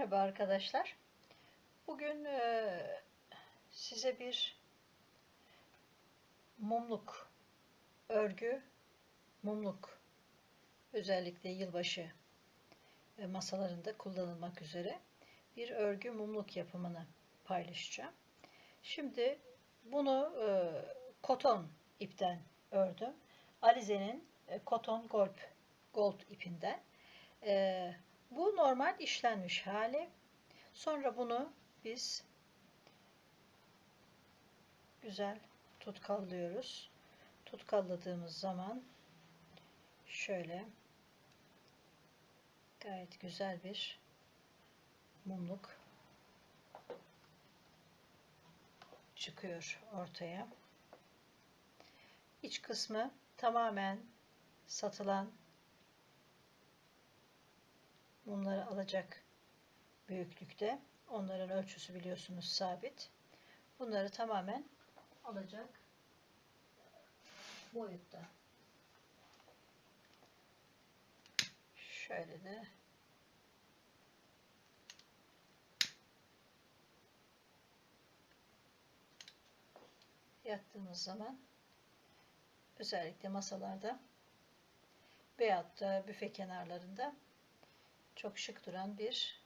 Merhaba arkadaşlar. Bugün eee, size bir mumluk, örgü, mumluk özellikle yılbaşı e, masalarında kullanılmak üzere bir örgü mumluk yapımını paylaşacağım. Şimdi bunu eee, koton ipten ördüm. Alize'nin e, koton gold, gold ipinden. Bu normal işlenmiş hali. Sonra bunu biz güzel tutkallıyoruz. Tutkalladığımız zaman şöyle gayet güzel bir mumluk çıkıyor ortaya. İç kısmı tamamen satılan mumları alacak büyüklükte. Onların ölçüsü biliyorsunuz sabit. Bunları tamamen alacak boyutta. Şöyle de yattığımız zaman özellikle masalarda veyahut da büfe kenarlarında çok şık duran bir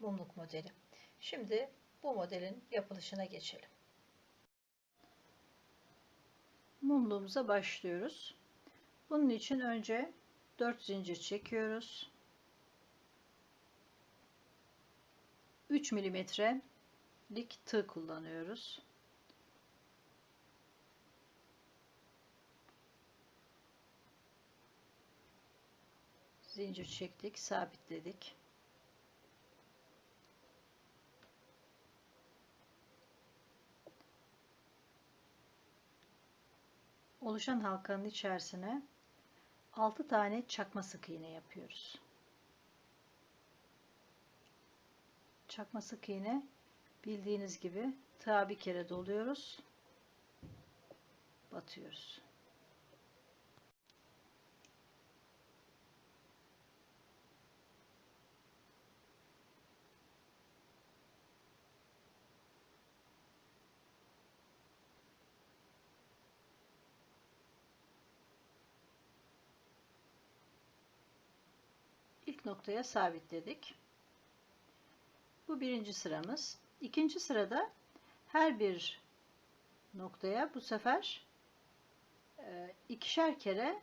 mumluk modeli. Şimdi bu modelin yapılışına geçelim. Mumluğumuza başlıyoruz. Bunun için önce 4 zincir çekiyoruz. 3 milimetrelik tığ kullanıyoruz. Zincir çektik, sabitledik. oluşan halkanın içerisine 6 tane çakma sık iğne yapıyoruz. Çakma sık iğne bildiğiniz gibi tığa bir kere doluyoruz. Batıyoruz. Noktaya sabitledik. Bu birinci sıramız. İkinci sırada her bir noktaya bu sefer e, ikişer kere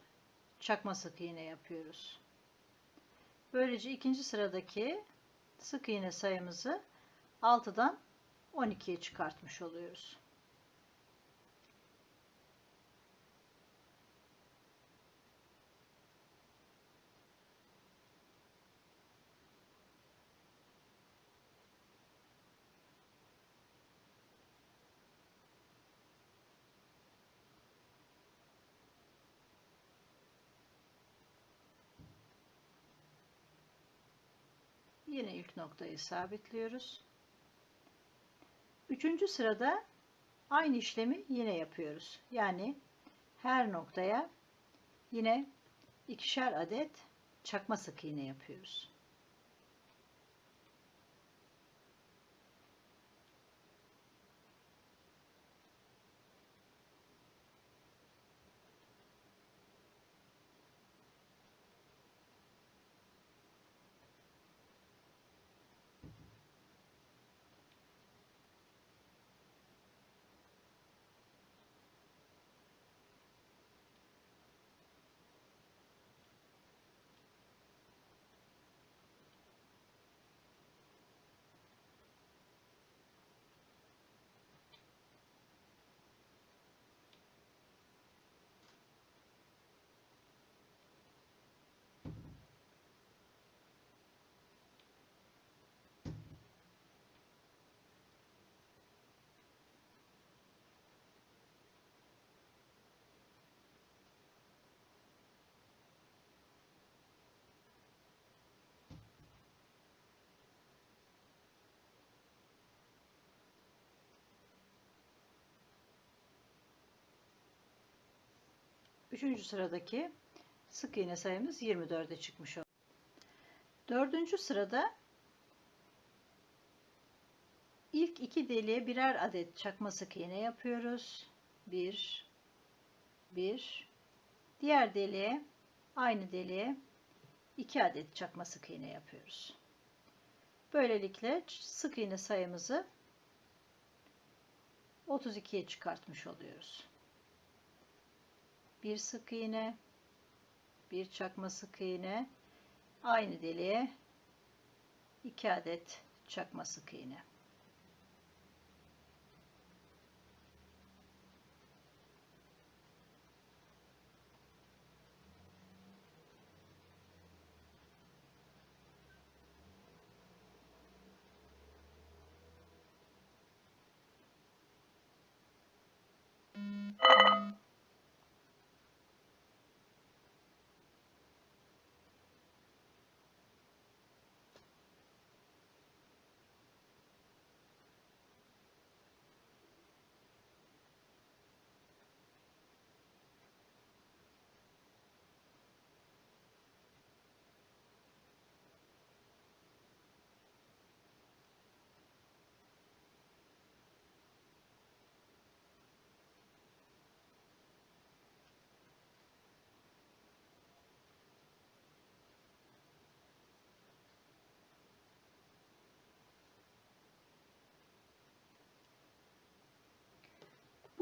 çakma sık iğne yapıyoruz. Böylece ikinci sıradaki sık iğne sayımızı 6'dan 12'ye çıkartmış oluyoruz. Yine ilk noktayı sabitliyoruz. Üçüncü sırada aynı işlemi yine yapıyoruz. Yani her noktaya yine ikişer adet çakma sık iğne yapıyoruz. Üçüncü sıradaki sık iğne sayımız 24'e çıkmış oldu. Dördüncü sırada iki deliğe birer adet çakma sık iğne yapıyoruz. Bir, bir. Diğer deliğe, aynı deliğe iki adet çakma sık iğne yapıyoruz. Böylelikle sık iğne sayımızı 32'ye çıkartmış oluyoruz. Bir sık iğne, bir çakma sık iğne, aynı deliğe 2 adet çakma sık iğne.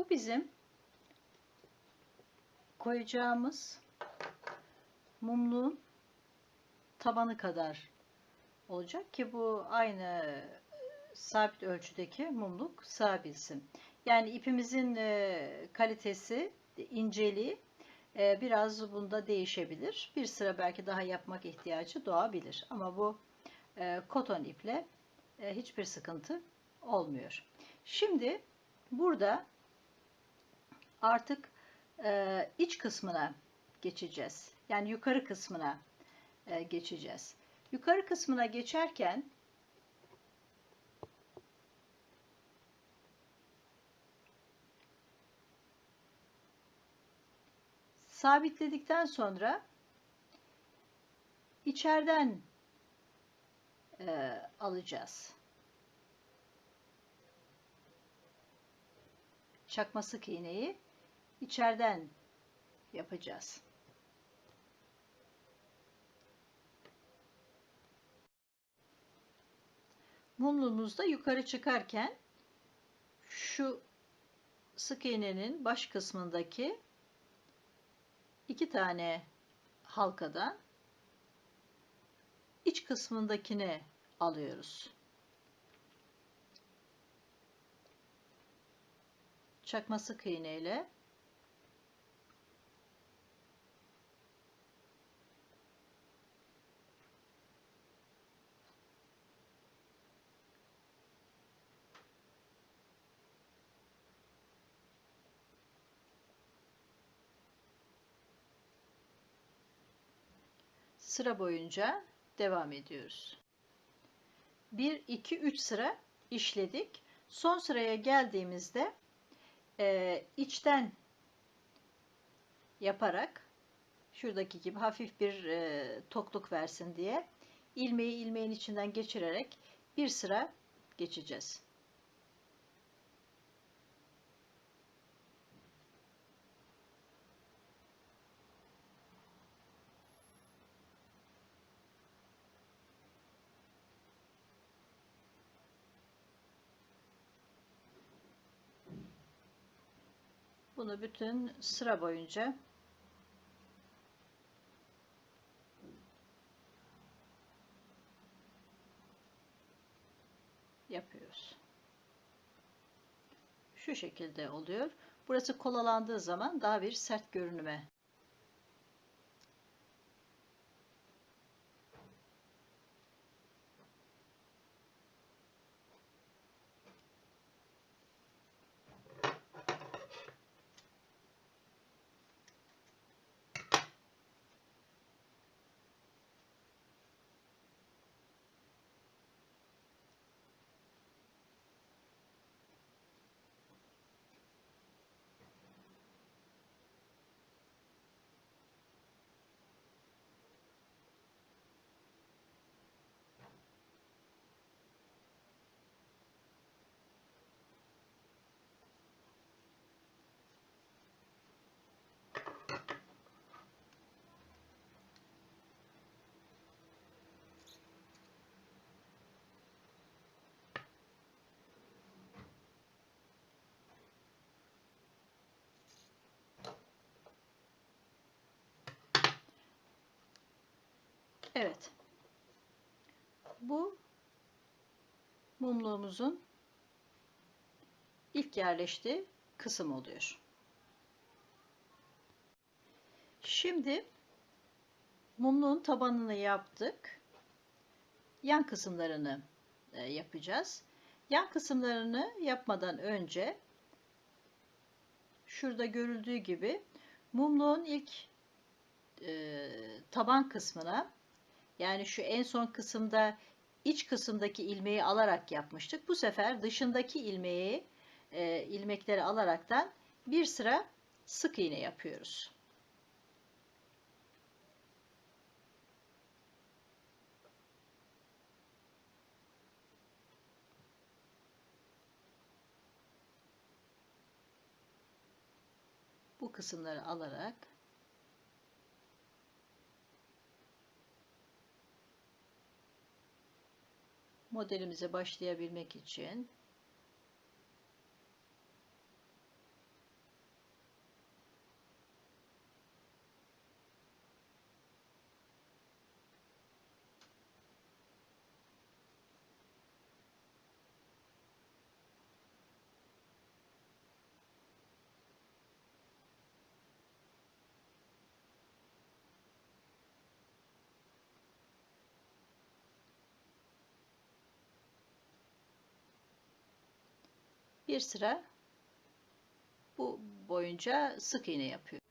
Bizim koyacağımız mumluğun tabanı kadar olacak ki bu aynı sabit ölçüdeki mumluk sığabilsin. Yani ipimizin e, kalitesi, inceliği e, biraz bunda değişebilir. Bir sıra belki daha yapmak ihtiyacı doğabilir. Ama bu e, koton iple hiçbir sıkıntı olmuyor. Şimdi burada artık e, iç kısmına geçeceğiz. Yani yukarı kısmına e, geçeceğiz. Yukarı kısmına geçerken sabitledikten sonra içeriden e, alacağız. Çakma sık iğneyi içeriden yapacağız. Mumluğumuzda yukarı çıkarken şu sık iğnenin baş kısmındaki iki tane halkadan iç kısmındakini alıyoruz. Çakma sık iğne ile sıra boyunca devam ediyoruz. 1 2 3 sıra işledik. Son sıraya geldiğimizde e, içten yaparak şuradaki gibi hafif bir e, tokluk versin diye ilmeği ilmeğin içinden geçirerek bir sıra geçeceğiz. Bunu bütün sıra boyunca yapıyoruz. Şu şekilde oluyor. Burası kolalandığı zaman daha bir sert görünüme Evet. Bu mumluğumuzun ilk yerleştiği kısım oluyor. Şimdi mumluğun tabanını yaptık. Yan kısımlarını e, yapacağız. Yan kısımlarını yapmadan önce şurada görüldüğü gibi mumluğun ilk e, taban kısmına yani şu en son kısımda iç kısımdaki ilmeği alarak yapmıştık. Bu sefer dışındaki ilmeği e, ilmekleri alaraktan bir sıra sık iğne yapıyoruz. Bu kısımları alarak modelimize başlayabilmek için bir sıra bu boyunca sık iğne yapıyor.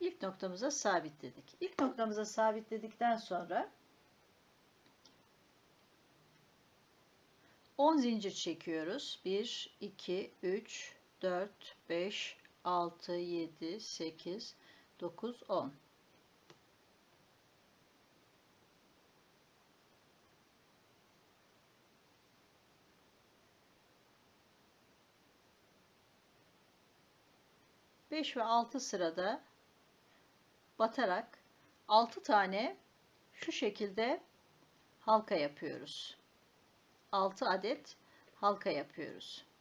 İlk noktamıza sabitledik. İlk noktamıza sabitledikten sonra 10 zincir çekiyoruz. 1 2 3 4, 5, 6, 7, 8, 9, 10. Beş ve altı sırada batarak altı tane şu şekilde halka yapıyoruz. Altı adet halka yapıyoruz.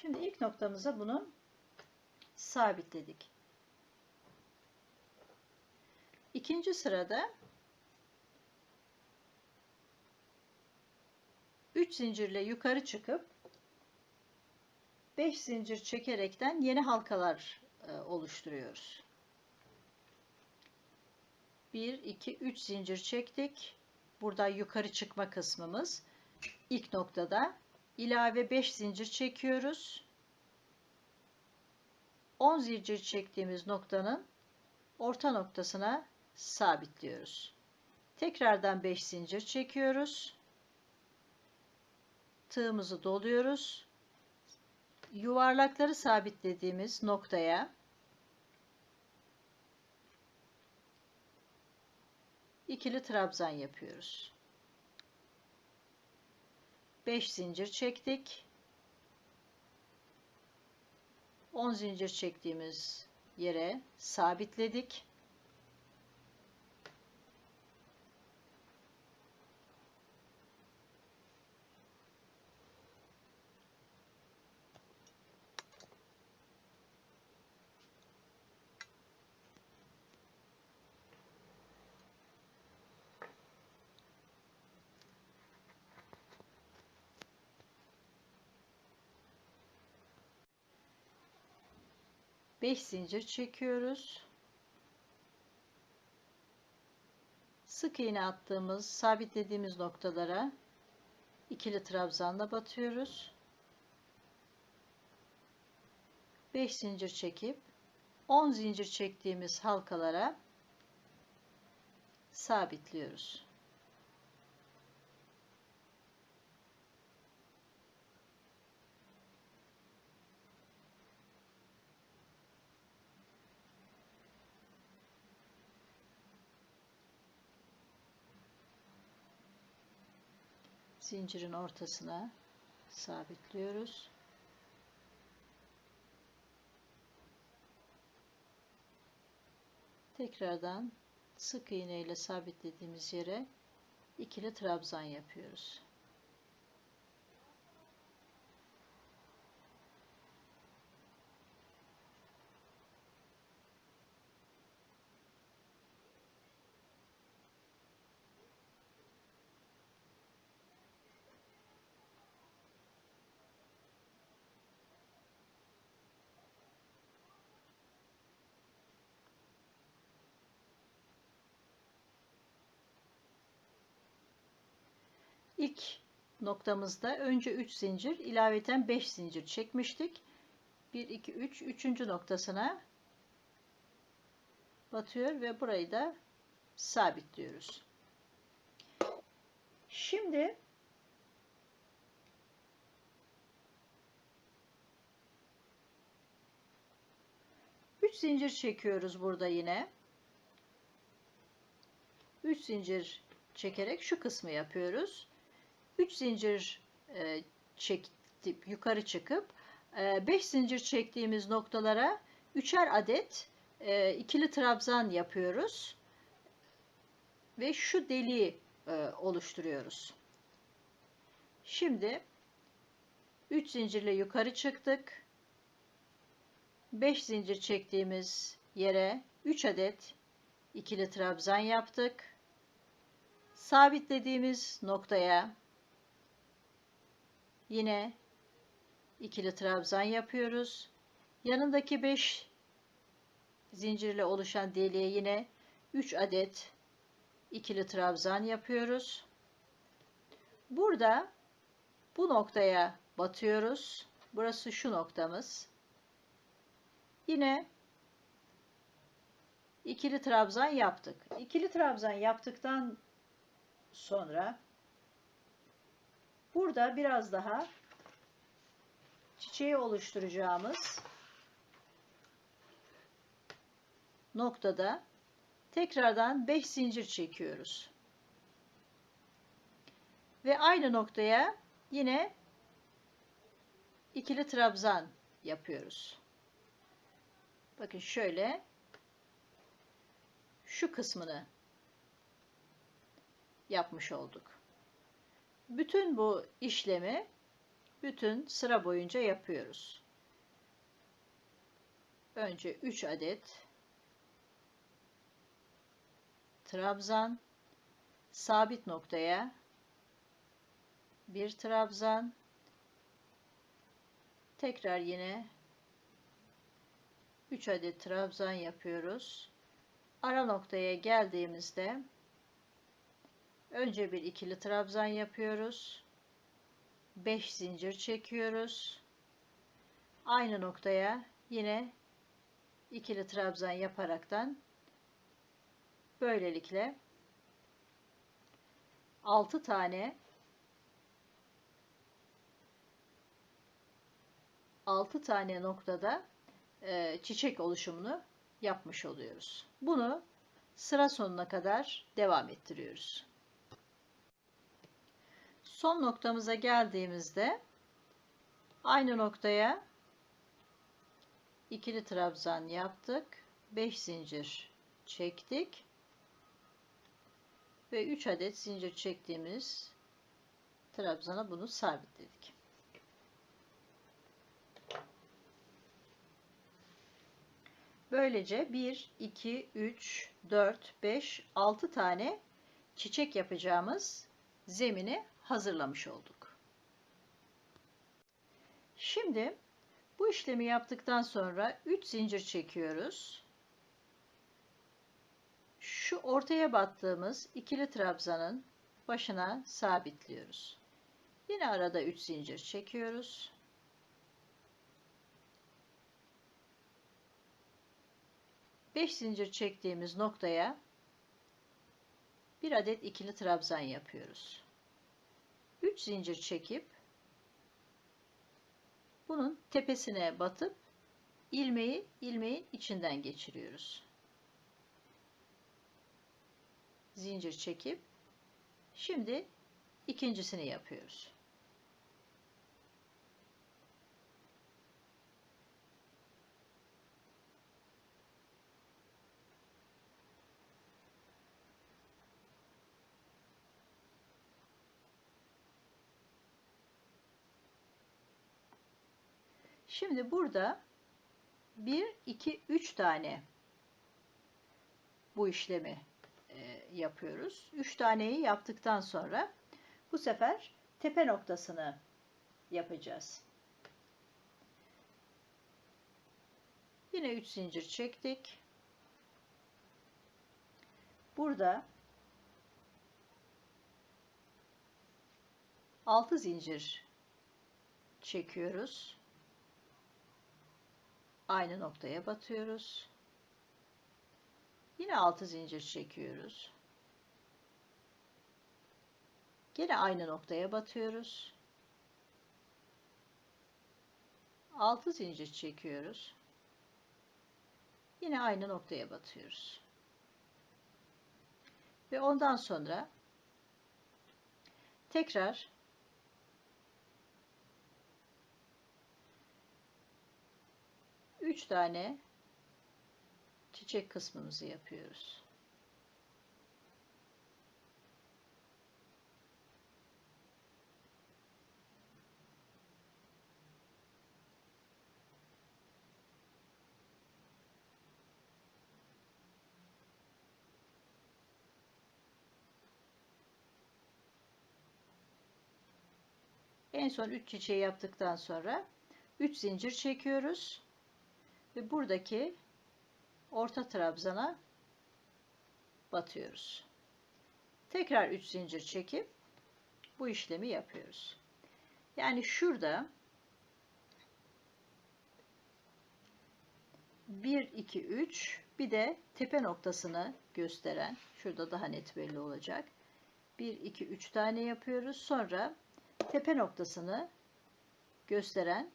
Şimdi ilk noktamıza bunu sabitledik. İkinci sırada 3 zincirle yukarı çıkıp 5 zincir çekerekten yeni halkalar e, oluşturuyoruz. 1 2 3 zincir çektik. Burada yukarı çıkma kısmımız ilk noktada ilave 5 zincir çekiyoruz. 10 zincir çektiğimiz noktanın orta noktasına sabitliyoruz. Tekrardan 5 zincir çekiyoruz. Tığımızı doluyoruz. Yuvarlakları sabitlediğimiz noktaya ikili trabzan yapıyoruz. 5 zincir çektik. 10 zincir çektiğimiz yere sabitledik. Beş zincir çekiyoruz. Sık iğne attığımız, sabitlediğimiz noktalara ikili trabzanla batıyoruz. 5 zincir çekip 10 zincir çektiğimiz halkalara sabitliyoruz. Zincirin ortasına sabitliyoruz. Tekrardan sık iğne ile sabitlediğimiz yere ikili trabzan yapıyoruz. İlk noktamızda önce 3 zincir ilaveten 5 zincir çekmiştik. 1 2 3 3. noktasına batıyor ve burayı da sabitliyoruz. Şimdi üç zincir çekiyoruz burada yine. 3 zincir çekerek şu kısmı yapıyoruz. 3 zincir e, çekip yukarı çıkıp 5 e, zincir çektiğimiz noktalara üçer adet e, ikili trabzan yapıyoruz ve şu deliği oluşturuyoruz. Şimdi 3 zincirle yukarı çıktık. 5 zincir çektiğimiz yere 3 adet ikili trabzan yaptık. Sabitlediğimiz noktaya Yine ikili trabzan yapıyoruz. Yanındaki 5 zincirle oluşan deliğe yine 3 adet ikili trabzan yapıyoruz. Burada bu noktaya batıyoruz. Burası şu noktamız. Yine ikili trabzan yaptık. İkili trabzan yaptıktan sonra Burada biraz daha çiçeği oluşturacağımız noktada tekrardan 5 zincir çekiyoruz. Ve aynı noktaya yine ikili trabzan yapıyoruz. Bakın şöyle şu kısmını yapmış olduk. Bütün bu işlemi bütün sıra boyunca yapıyoruz. Önce 3 adet trabzan sabit noktaya bir trabzan tekrar yine 3 adet trabzan yapıyoruz. Ara noktaya geldiğimizde Önce bir ikili trabzan yapıyoruz. 5 zincir çekiyoruz. Aynı noktaya yine ikili trabzan yaparaktan böylelikle 6 tane 6 tane noktada e, çiçek oluşumunu yapmış oluyoruz. Bunu sıra sonuna kadar devam ettiriyoruz. Son noktamıza geldiğimizde aynı noktaya ikili trabzan yaptık. 5 zincir çektik. Ve 3 adet zincir çektiğimiz trabzana bunu sabitledik. Böylece 1, 2, 3, 4, 5, 6 tane çiçek yapacağımız zemini hazırlamış olduk. Şimdi bu işlemi yaptıktan sonra 3 zincir çekiyoruz. Şu ortaya battığımız ikili trabzanın başına sabitliyoruz. Yine arada 3 zincir çekiyoruz. Beş zincir çektiğimiz noktaya bir adet ikili trabzan yapıyoruz. 3 zincir çekip bunun tepesine batıp ilmeği ilmeğin içinden geçiriyoruz. Zincir çekip şimdi ikincisini yapıyoruz. Şimdi burada 1, 2, 3 tane bu işlemi e, yapıyoruz. 3 taneyi yaptıktan sonra bu sefer tepe noktasını yapacağız. Yine 3 zincir çektik. Burada 6 zincir çekiyoruz aynı noktaya batıyoruz. Yine 6 zincir çekiyoruz. Yine aynı noktaya batıyoruz. 6 zincir çekiyoruz. Yine aynı noktaya batıyoruz. Ve ondan sonra tekrar 3 tane çiçek kısmımızı yapıyoruz. En son 3 çiçeği yaptıktan sonra 3 zincir çekiyoruz ve buradaki orta trabzana batıyoruz. Tekrar 3 zincir çekip bu işlemi yapıyoruz. Yani şurada 1 2 3 bir de tepe noktasını gösteren şurada daha net belli olacak. 1 2 3 tane yapıyoruz. Sonra tepe noktasını gösteren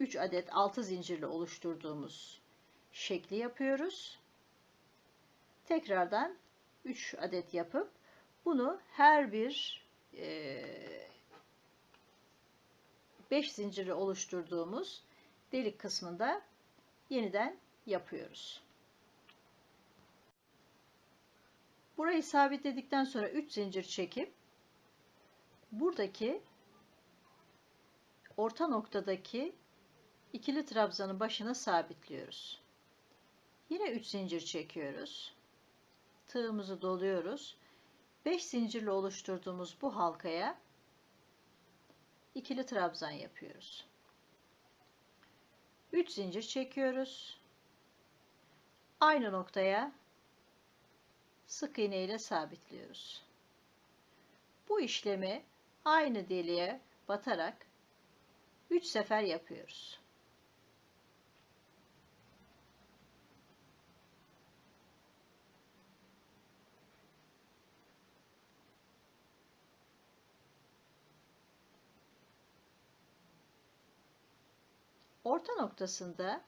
3 adet 6 zincirle oluşturduğumuz şekli yapıyoruz. Tekrardan 3 adet yapıp bunu her bir 5 e, zincirle oluşturduğumuz delik kısmında yeniden yapıyoruz. Burayı sabitledikten sonra 3 zincir çekip buradaki orta noktadaki ikili trabzanın başına sabitliyoruz. Yine 3 zincir çekiyoruz. Tığımızı doluyoruz. 5 zincirle oluşturduğumuz bu halkaya ikili trabzan yapıyoruz. 3 zincir çekiyoruz. Aynı noktaya sık iğne ile sabitliyoruz. Bu işlemi aynı deliğe batarak 3 sefer yapıyoruz. Orta noktasında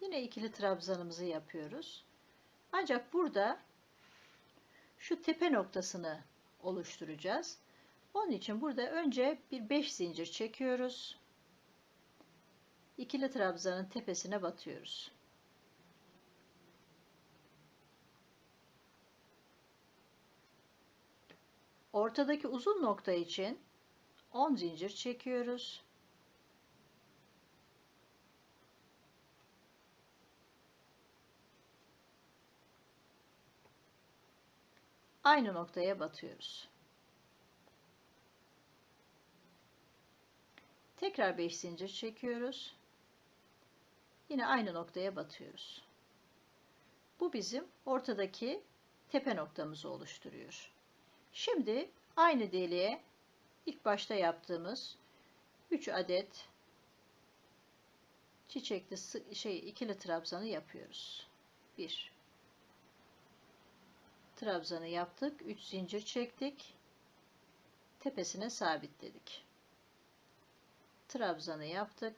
yine ikili trabzanımızı yapıyoruz. Ancak burada şu tepe noktasını oluşturacağız. Onun için burada önce bir 5 zincir çekiyoruz. ikili trabzanın tepesine batıyoruz. Ortadaki uzun nokta için 10 zincir çekiyoruz. Aynı noktaya batıyoruz. Tekrar 5 zincir çekiyoruz. Yine aynı noktaya batıyoruz. Bu bizim ortadaki tepe noktamızı oluşturuyor. Şimdi aynı deliğe ilk başta yaptığımız 3 adet çiçekli şey ikili trabzanı yapıyoruz. 1 trabzanı yaptık. 3 zincir çektik. Tepesine sabitledik. Trabzanı yaptık.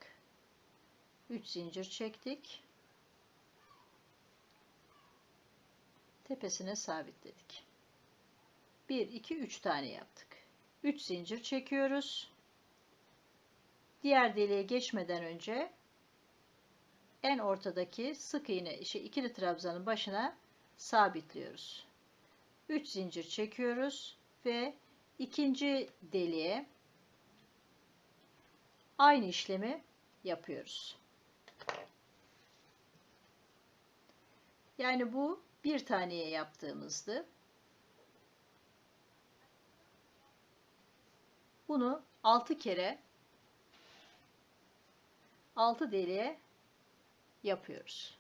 3 zincir çektik. Tepesine sabitledik. 1 2 3 tane yaptık. 3 zincir çekiyoruz. Diğer deliğe geçmeden önce en ortadaki sık iğne şey ikili trabzanın başına sabitliyoruz. 3 zincir çekiyoruz ve ikinci deliğe aynı işlemi yapıyoruz. Yani bu bir taneye yaptığımızdı. Bunu 6 kere 6 deliğe yapıyoruz.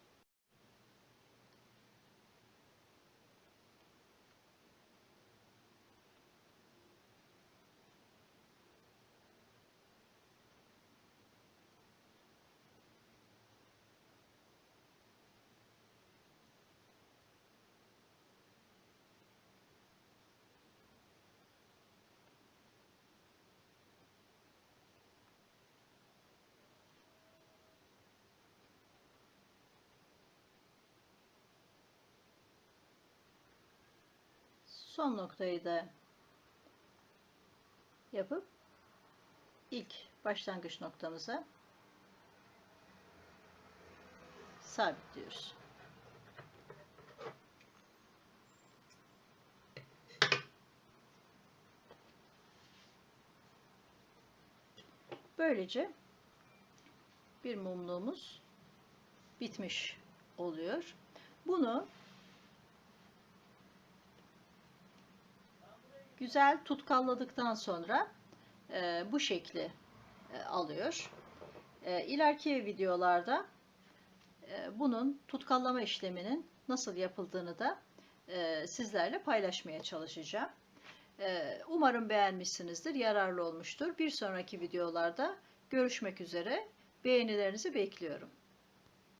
Son noktayı da yapıp ilk başlangıç noktamıza sabitliyoruz. Böylece bir mumluğumuz bitmiş oluyor. Bunu güzel tutkalladıktan sonra e, bu şekli e, alıyor. E, ileriki videolarda e, bunun tutkallama işleminin nasıl yapıldığını da e, sizlerle paylaşmaya çalışacağım. E, umarım beğenmişsinizdir, yararlı olmuştur. Bir sonraki videolarda görüşmek üzere. Beğenilerinizi bekliyorum.